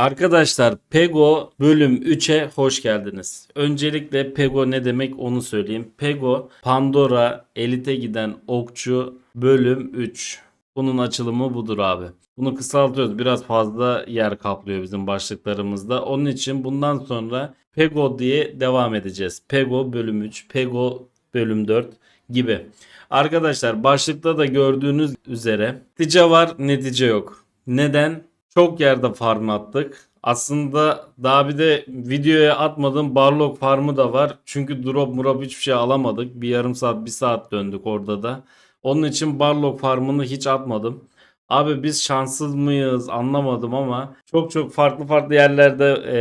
Arkadaşlar Pego bölüm 3'e hoş geldiniz. Öncelikle Pego ne demek onu söyleyeyim. Pego Pandora Elite giden okçu bölüm 3. Bunun açılımı budur abi. Bunu kısaltıyoruz. Biraz fazla yer kaplıyor bizim başlıklarımızda. Onun için bundan sonra Pego diye devam edeceğiz. Pego bölüm 3, Pego bölüm 4 gibi. Arkadaşlar başlıkta da gördüğünüz üzere netice var netice yok. Neden? Çok yerde farm attık. Aslında daha bir de videoya atmadığım Barlog farmı da var. Çünkü drop murap hiçbir şey alamadık. Bir yarım saat bir saat döndük orada da. Onun için Barlog farmını hiç atmadım. Abi biz şanssız mıyız anlamadım ama çok çok farklı farklı yerlerde e,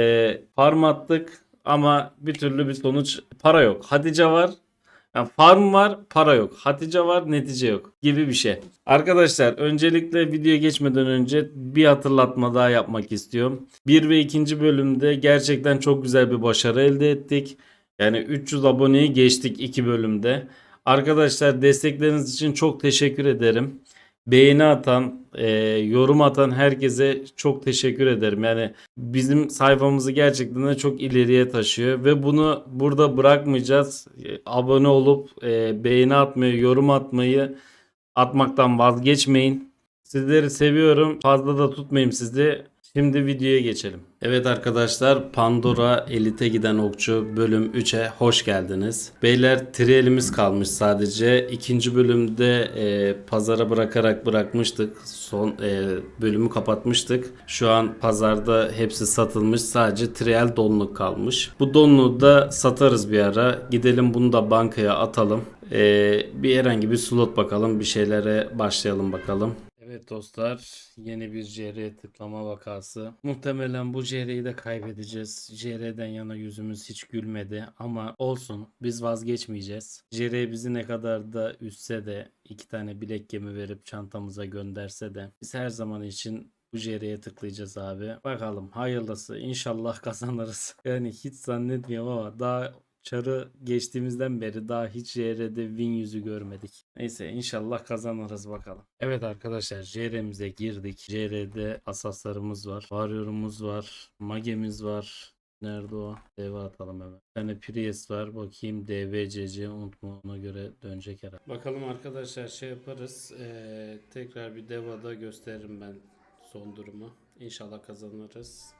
farm attık. Ama bir türlü bir sonuç para yok. Hatice var yani farm var, para yok. Hatice var, netice yok gibi bir şey. Arkadaşlar öncelikle videoya geçmeden önce bir hatırlatma daha yapmak istiyorum. 1 ve 2. bölümde gerçekten çok güzel bir başarı elde ettik. Yani 300 aboneyi geçtik 2 bölümde. Arkadaşlar destekleriniz için çok teşekkür ederim. Beğeni atan, e, yorum atan herkese çok teşekkür ederim. Yani bizim sayfamızı gerçekten de çok ileriye taşıyor ve bunu burada bırakmayacağız. E, Abone olup e, beğeni atmayı, yorum atmayı atmaktan vazgeçmeyin. Sizleri seviyorum. Fazla da tutmayayım sizi. Şimdi videoya geçelim. Evet arkadaşlar Pandora Elite giden okçu bölüm 3'e hoş geldiniz. Beyler trielimiz kalmış sadece. İkinci bölümde e, pazara bırakarak bırakmıştık. Son e, bölümü kapatmıştık. Şu an pazarda hepsi satılmış. Sadece triel donluk kalmış. Bu donluğu da satarız bir ara. Gidelim bunu da bankaya atalım. E, bir herhangi bir slot bakalım. Bir şeylere başlayalım bakalım. Evet dostlar yeni bir CR tıklama vakası. Muhtemelen bu CR'yi de kaybedeceğiz. CR'den yana yüzümüz hiç gülmedi ama olsun biz vazgeçmeyeceğiz. CR bizi ne kadar da üstse de iki tane bilek gemi verip çantamıza gönderse de biz her zaman için bu JR'ye tıklayacağız abi. Bakalım hayırlısı inşallah kazanırız. Yani hiç zannetmiyorum ama daha Çarı geçtiğimizden beri daha hiç JR'de win yüzü görmedik. Neyse inşallah kazanırız bakalım. Evet arkadaşlar JR'mize girdik. JR'de asaslarımız var. Warrior'umuz var. Mage'miz var. Nerede o? Deve atalım hemen. Bir tane Priest var. Bakayım DVCC unutma ona göre dönecek herhalde. Bakalım arkadaşlar şey yaparız. Ee, tekrar bir Deva'da gösteririm ben son durumu. İnşallah kazanırız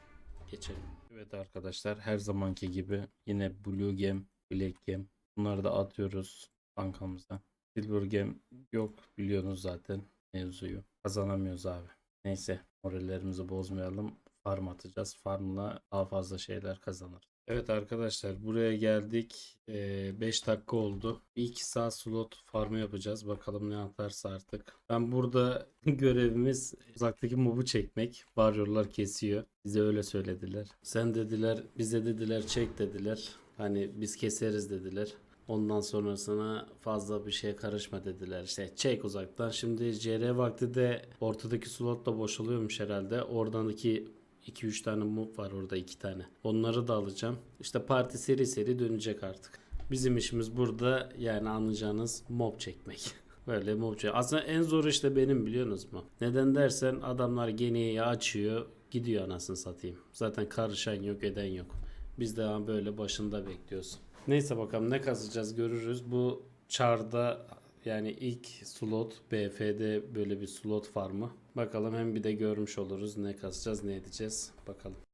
geçelim. Evet arkadaşlar her zamanki gibi yine Blue Gem, Black Gem bunları da atıyoruz bankamıza. Silver Gem yok biliyorsunuz zaten mevzuyu. Kazanamıyoruz abi. Neyse morallerimizi bozmayalım. Farm atacağız. Farmla daha fazla şeyler kazanır. Evet arkadaşlar buraya geldik. 5 dakika oldu. 2 saat slot farmı yapacağız. Bakalım ne atarsa artık. Ben burada görevimiz uzaktaki mobu çekmek. Warrior'lar kesiyor. Bize öyle söylediler. Sen dediler, bize dediler çek dediler. Hani biz keseriz dediler. Ondan sonrasına fazla bir şeye karışma dediler. İşte çek uzaktan. Şimdi CR vakti de ortadaki slot da boşalıyormuş herhalde. Oradaki 2-3 tane mob var orada 2 tane. Onları da alacağım. İşte parti seri seri dönecek artık. Bizim işimiz burada yani anlayacağınız mob çekmek. Böyle mob çek. Aslında en zor işte benim biliyorsunuz mu? Neden dersen adamlar geniyi açıyor gidiyor anasını satayım. Zaten karışan yok eden yok. Biz de böyle başında bekliyoruz. Neyse bakalım ne kazacağız görürüz. Bu çarda yani ilk slot BF'de böyle bir slot farmı. Bakalım hem bir de görmüş oluruz ne kasacağız ne edeceğiz. Bakalım.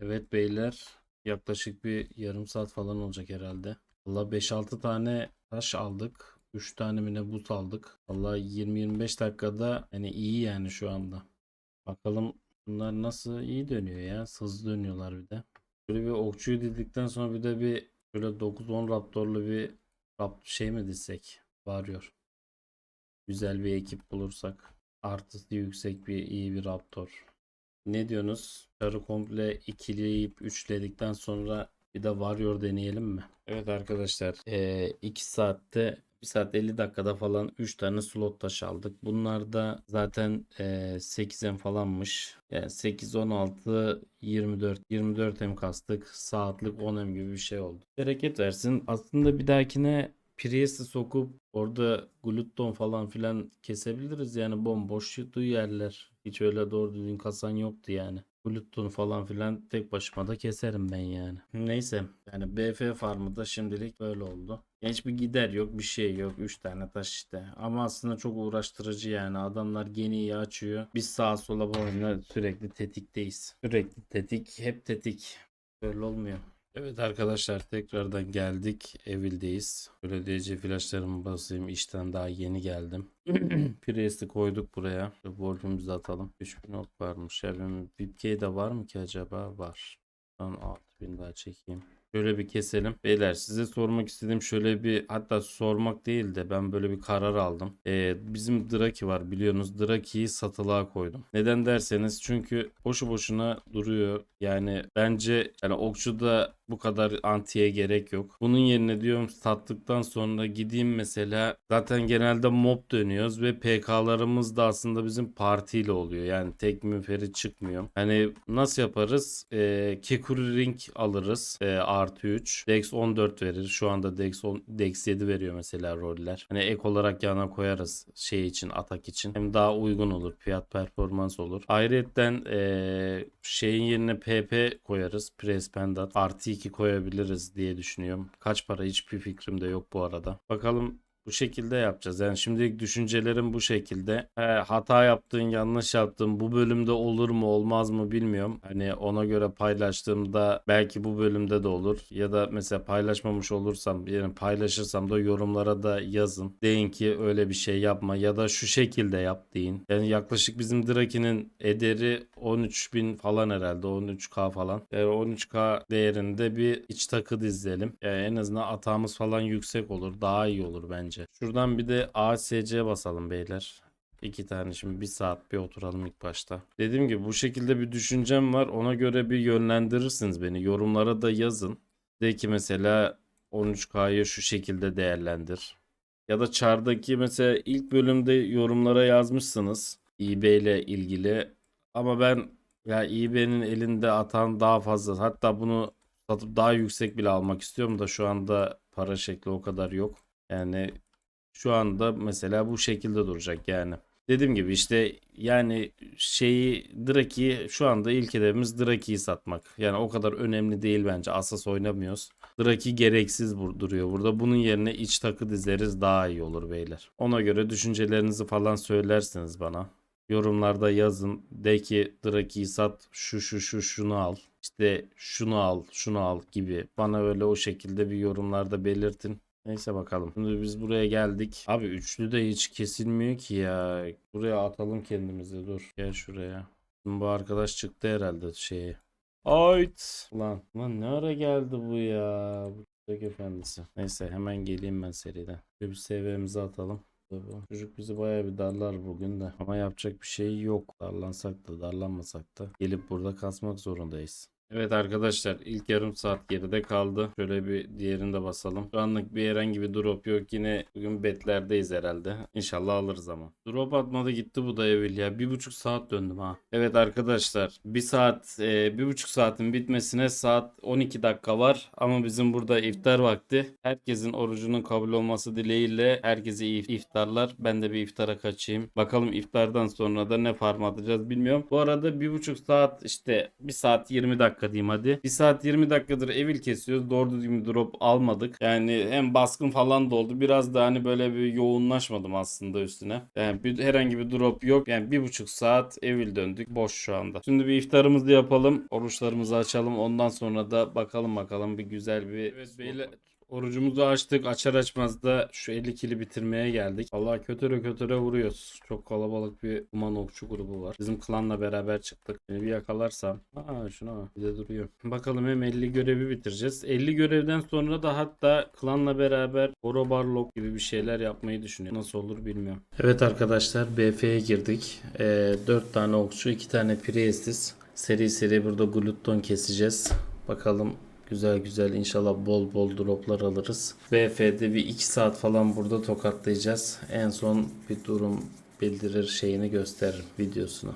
Evet beyler yaklaşık bir yarım saat falan olacak herhalde. Valla 5-6 tane taş aldık. 3 tane mi buz aldık. Valla 20-25 dakikada hani iyi yani şu anda. Bakalım bunlar nasıl iyi dönüyor ya. Hızlı dönüyorlar bir de. Böyle bir okçuyu dildikten sonra bir de bir böyle 9-10 raptorlu bir rap şey mi dizsek? Varıyor. Güzel bir ekip bulursak. Artısı yüksek bir iyi bir raptor. Ne diyorsunuz? Çarı komple ikileyip üçledikten sonra bir de Warrior deneyelim mi? Evet arkadaşlar 2 saatte 1 saat 50 dakikada falan 3 tane slot taşı aldık. Bunlar da zaten e, 8M falanmış. Yani 8, 16, 24. 24 M kastık. Saatlik 10 M gibi bir şey oldu. Bereket versin. Aslında bir dahakine Priest'i sokup orada Glutton falan filan kesebiliriz. Yani bomboş yerler. Hiç öyle doğru düzgün kasan yoktu yani. Glutton falan filan tek başıma da keserim ben yani. Neyse yani BF farmı da şimdilik böyle oldu. Hiçbir gider yok bir şey yok. 3 tane taş işte. Ama aslında çok uğraştırıcı yani. Adamlar geniyi açıyor. Biz sağa sola bu oyunda sürekli tetikteyiz. Sürekli tetik. Hep tetik. Böyle olmuyor. Evet arkadaşlar tekrardan geldik. Evil'deyiz. Böyle DC flaşlarımı basayım. İşten daha yeni geldim. Priest'i koyduk buraya. Wolf'ümüzü atalım. 3000 ok varmış. Ya benim VIPK de var mı ki acaba? Var. Ben 6000 daha çekeyim. Şöyle bir keselim. Beyler size sormak istediğim şöyle bir hatta sormak değil de ben böyle bir karar aldım. Ee, bizim Draki var biliyorsunuz. Draki'yi satılığa koydum. Neden derseniz çünkü boşu boşuna duruyor. Yani bence yani okçuda bu kadar antiye gerek yok. Bunun yerine diyorum sattıktan sonra gideyim mesela zaten genelde mob dönüyoruz ve PK'larımız da aslında bizim partiyle oluyor. Yani tek müferit çıkmıyor. Hani nasıl yaparız? Ee, Kekuri Ring alırız. Ee, artı 3. Dex 14 verir. Şu anda Dex, 10, Dex 7 veriyor mesela roller. Hani ek olarak yana koyarız şey için atak için. Hem daha uygun olur. Fiyat performans olur. Ayrıyetten ee, şeyin yerine PP koyarız. Press Pendat. Artı 2 koyabiliriz diye düşünüyorum. Kaç para hiçbir fikrim de yok bu arada. Bakalım bu şekilde yapacağız. Yani şimdilik düşüncelerim bu şekilde. He, hata yaptığın, yanlış yaptığın bu bölümde olur mu olmaz mı bilmiyorum. Hani ona göre paylaştığımda belki bu bölümde de olur. Ya da mesela paylaşmamış olursam yani paylaşırsam da yorumlara da yazın. Deyin ki öyle bir şey yapma ya da şu şekilde yap deyin. Yani yaklaşık bizim Draki'nin ederi 13.000 falan herhalde 13k falan. Yani 13k değerinde bir iç takı dizelim. Yani en azından atağımız falan yüksek olur. Daha iyi olur bence. Şuradan bir de ASC basalım beyler. İki tane şimdi bir saat bir oturalım ilk başta. Dediğim gibi bu şekilde bir düşüncem var. Ona göre bir yönlendirirsiniz beni. Yorumlara da yazın. De ki mesela 13K'yı şu şekilde değerlendir. Ya da Char'daki mesela ilk bölümde yorumlara yazmışsınız. eBay ile ilgili. Ama ben ya eBay'nin elinde atan daha fazla. Hatta bunu satıp daha yüksek bile almak istiyorum da şu anda para şekli o kadar yok. Yani şu anda mesela bu şekilde duracak yani. Dediğim gibi işte yani şeyi Draki'yi şu anda ilk hedefimiz Draki'yi satmak. Yani o kadar önemli değil bence. Asas oynamıyoruz. Draki gereksiz duruyor burada. Bunun yerine iç takı dizeriz daha iyi olur beyler. Ona göre düşüncelerinizi falan söylersiniz bana. Yorumlarda yazın. De ki Draki'yi sat şu şu şu şunu al. İşte şunu al şunu al gibi. Bana öyle o şekilde bir yorumlarda belirtin. Neyse bakalım. Şimdi biz buraya geldik. Abi üçlü de hiç kesilmiyor ki ya. Buraya atalım kendimizi dur. Gel şuraya. Şimdi bu arkadaş çıktı herhalde şeye. Ayt. Lan, lan ne ara geldi bu ya? Bıçak efendisi. Neyse hemen geleyim ben seriden. Şöyle bir seviyemizi atalım. Bu Çocuk bizi bayağı bir darlar bugün de. Ama yapacak bir şey yok. Darlansak da darlanmasak da gelip burada kasmak zorundayız. Evet arkadaşlar ilk yarım saat geride kaldı. Şöyle bir diğerini de basalım. Şu anlık bir herhangi bir drop yok. Yine bugün betlerdeyiz herhalde. İnşallah alırız ama. Drop atmadı gitti bu da evil ya. Bir buçuk saat döndüm ha. Evet arkadaşlar bir saat e, bir buçuk saatin bitmesine saat 12 dakika var. Ama bizim burada iftar vakti. Herkesin orucunun kabul olması dileğiyle herkese iyi iftarlar. Ben de bir iftara kaçayım. Bakalım iftardan sonra da ne farm atacağız bilmiyorum. Bu arada bir buçuk saat işte bir saat 20 dakika dakika diyeyim hadi. 1 saat 20 dakikadır evil kesiyoruz. Doğru düzgün bir drop almadık. Yani hem baskın falan da oldu. Biraz da hani böyle bir yoğunlaşmadım aslında üstüne. Yani bir, herhangi bir drop yok. Yani bir buçuk saat evil döndük. Boş şu anda. Şimdi bir iftarımızı yapalım. Oruçlarımızı açalım. Ondan sonra da bakalım bakalım bir güzel bir... Evet beyler Orucumuzu açtık. Açar açmaz da şu 50 kili bitirmeye geldik. Allah kötüre kötüre vuruyoruz. Çok kalabalık bir Uman okçu grubu var. Bizim klanla beraber çıktık. Beni bir yakalarsam. Aa şuna bak. Bir de duruyor. Bakalım hem 50 görevi bitireceğiz. 50 görevden sonra da hatta klanla beraber Oro Barlock gibi bir şeyler yapmayı düşünüyorum. Nasıl olur bilmiyorum. Evet arkadaşlar BF'ye girdik. Ee, 4 tane okçu, 2 tane Priestis. Seri seri burada glutton keseceğiz. Bakalım Güzel güzel inşallah bol bol droplar alırız. BF'de bir 2 saat falan burada tokatlayacağız. En son bir durum bildirir şeyini gösteririm videosunu.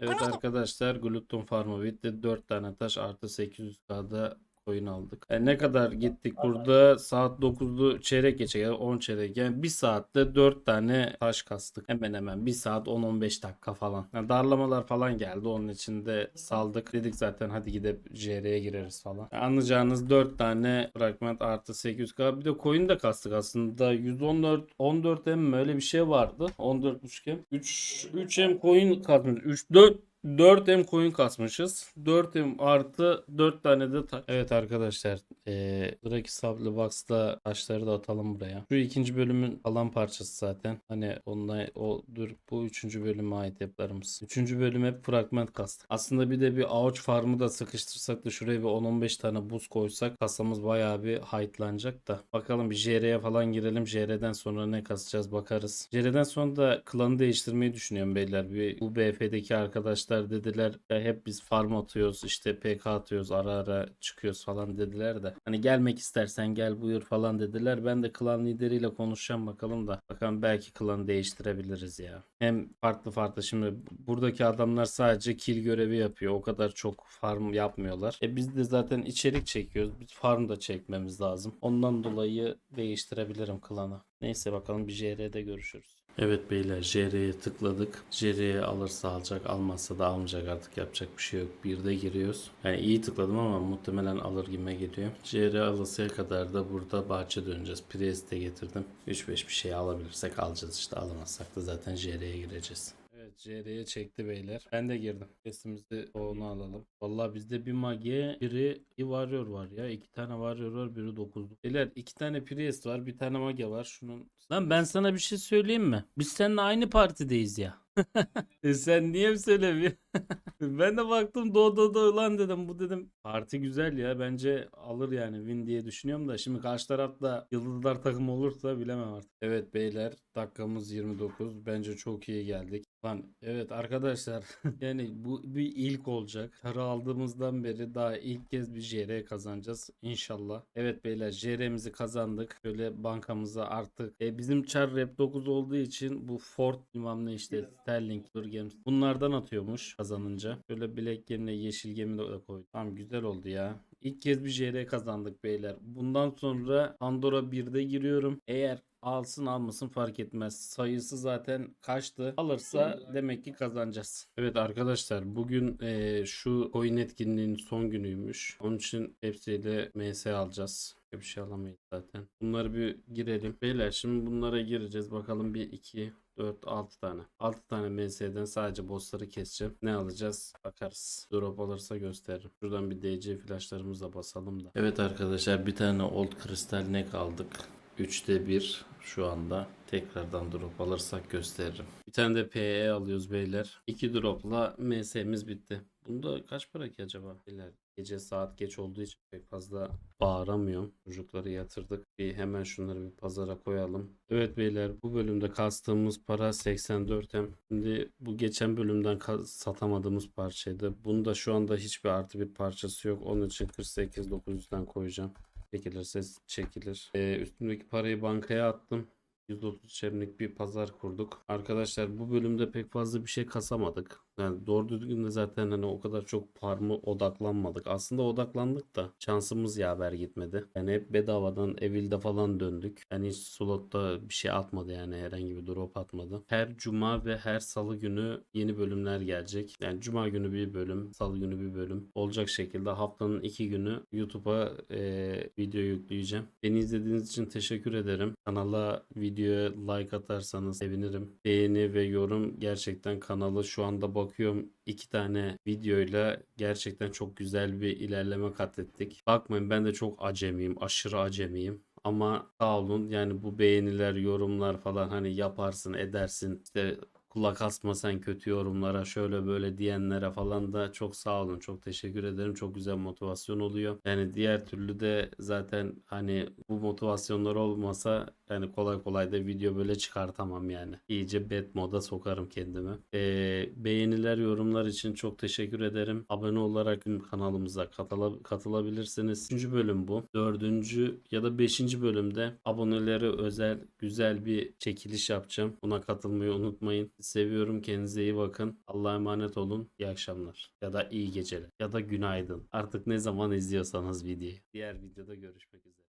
Evet arkadaşlar Glutton Farmı bitti. 4 tane taş artı 800k'da coin aldık. E, ne kadar gittik burada? Saat 9'du çeyrek geçe yani 10 çeyrek. Yani 1 saatte 4 tane taş kastık. Hemen hemen 1 saat 10-15 dakika falan. Yani darlamalar falan geldi. Onun için de saldık. Dedik zaten hadi gidip JR'ye gireriz falan. Yani anlayacağınız 4 tane fragment artı 800k. Bir de coin de kastık aslında. 114 14 M öyle bir şey vardı. 14.5 M. 3 3 M coin kasmış. 3 4 4M coin kasmışız. 4M artı 4 tane de ta- Evet arkadaşlar. Eee Draki Sablı Box'ta taşları da atalım buraya. Şu ikinci bölümün kalan parçası zaten. Hani onunla o dur bu üçüncü bölüme ait yapılarımız. Üçüncü bölüm hep fragment kastık. Aslında bir de bir ağaç farmı da sıkıştırsak da şuraya bir 10-15 tane buz koysak kasamız bayağı bir heightlanacak da. Bakalım bir JR'ye falan girelim. JR'den sonra ne kasacağız bakarız. JR'den sonra da klanı değiştirmeyi düşünüyorum beyler. Bir bu BF'deki arkadaşlar dediler ya hep biz farm atıyoruz işte PK atıyoruz ara ara çıkıyoruz falan dediler de. Hani gelmek istersen gel buyur falan dediler. Ben de klan lideriyle konuşacağım bakalım da. Bakalım belki klanı değiştirebiliriz ya. Hem farklı farklı şimdi buradaki adamlar sadece kill görevi yapıyor. O kadar çok farm yapmıyorlar. E biz de zaten içerik çekiyoruz. Biz farm da çekmemiz lazım. Ondan dolayı değiştirebilirim klanı. Neyse bakalım bir JR'de görüşürüz. Evet beyler JR'ye tıkladık. JR'ye alırsa alacak almazsa da almayacak artık yapacak bir şey yok. Bir de giriyoruz. Yani iyi tıkladım ama muhtemelen alır gibime geliyor. JR alasıya kadar da burada bahçe döneceğiz. Prius de getirdim. 3-5 bir şey alabilirsek alacağız işte alamazsak da zaten JR'ye gireceğiz. JR'ye çekti beyler. Ben de girdim. Sesimizi onu alalım. Vallahi bizde bir mage biri bir varıyor var ya. iki tane varıyor var biri 9. Beyler iki tane Priest var bir tane mage var. Şunun Lan ben sana bir şey söyleyeyim mi? Biz seninle aynı partideyiz ya. e sen niye söylemiyorsun? ben de baktım do do do lan dedim bu dedim parti güzel ya bence alır yani win diye düşünüyorum da şimdi karşı tarafta yıldızlar takım olursa bilemem artık. Evet beyler dakikamız 29 bence çok iyi geldik. Lan evet arkadaşlar yani bu bir ilk olacak. Karı aldığımızdan beri daha ilk kez bir JR kazanacağız inşallah. Evet beyler JR'mizi kazandık. Şöyle bankamıza artık e, bizim char rep 9 olduğu için bu Ford bilmem ne işte Sterling Dur Games bunlardan atıyormuş kazanınca. Şöyle bilek yerine yeşil gemi de koydum. Tamam güzel oldu ya. İlk kez bir JR kazandık beyler. Bundan sonra Pandora 1'de giriyorum. Eğer alsın almasın fark etmez. Sayısı zaten kaçtı. Alırsa demek ki kazanacağız. Evet arkadaşlar bugün eee, şu coin etkinliğinin son günüymüş. Onun için hepsiyle MS alacağız. Bir şey alamayız zaten. Bunları bir girelim. Beyler şimdi bunlara gireceğiz. Bakalım bir 2 4 6 tane. 6 tane MS'den sadece bossları keseceğim. Ne alacağız? Bakarız. Drop alırsa gösteririm. Şuradan bir DC flashlarımızı da basalım da. Evet arkadaşlar bir tane old kristal neck aldık. 3'te 1 şu anda. Tekrardan drop alırsak gösteririm. Bir tane de PE alıyoruz beyler. 2 dropla MS'miz bitti. Bunda kaç para ki acaba? Beyler Gece saat geç olduğu için pek fazla bağıramıyorum. Çocukları yatırdık. Bir hemen şunları bir pazara koyalım. Evet beyler bu bölümde kastığımız para 84 hem. Şimdi bu geçen bölümden satamadığımız parçaydı. Bunu da şu anda hiçbir artı bir parçası yok. Onun için 48 900'den koyacağım. Çekilirse çekilir. Ee, üstümdeki parayı bankaya attım. 130 çemlik bir pazar kurduk. Arkadaşlar bu bölümde pek fazla bir şey kasamadık. Yani doğru düzgün de zaten hani o kadar çok farmı odaklanmadık. Aslında odaklandık da şansımız yaver gitmedi. Yani hep bedavadan Evil'de falan döndük. Yani hiç slotta bir şey atmadı yani herhangi bir drop atmadı. Her cuma ve her salı günü yeni bölümler gelecek. Yani cuma günü bir bölüm, salı günü bir bölüm olacak şekilde haftanın iki günü YouTube'a eee, video yükleyeceğim. Beni izlediğiniz için teşekkür ederim. Kanala videoya like atarsanız sevinirim. Beğeni ve yorum gerçekten kanalı şu anda bakıyorum iki tane videoyla gerçekten çok güzel bir ilerleme kat ettik. Bakmayın ben de çok acemiyim, aşırı acemiyim. Ama sağ olun yani bu beğeniler, yorumlar falan hani yaparsın, edersin. İşte kulak asma sen kötü yorumlara şöyle böyle diyenlere falan da çok sağ olun. Çok teşekkür ederim. Çok güzel motivasyon oluyor. Yani diğer türlü de zaten hani bu motivasyonlar olmasa yani kolay kolay da video böyle çıkartamam yani. İyice bad moda sokarım kendimi. Ee, beğeniler, yorumlar için çok teşekkür ederim. Abone olarak kanalımıza katıla- katılabilirsiniz. Üçüncü bölüm bu. Dördüncü ya da beşinci bölümde abonelere özel güzel bir çekiliş yapacağım. Buna katılmayı unutmayın. Seviyorum. Kendinize iyi bakın. Allah'a emanet olun. İyi akşamlar. Ya da iyi geceler. Ya da günaydın. Artık ne zaman izliyorsanız videoyu. Diğer videoda görüşmek üzere.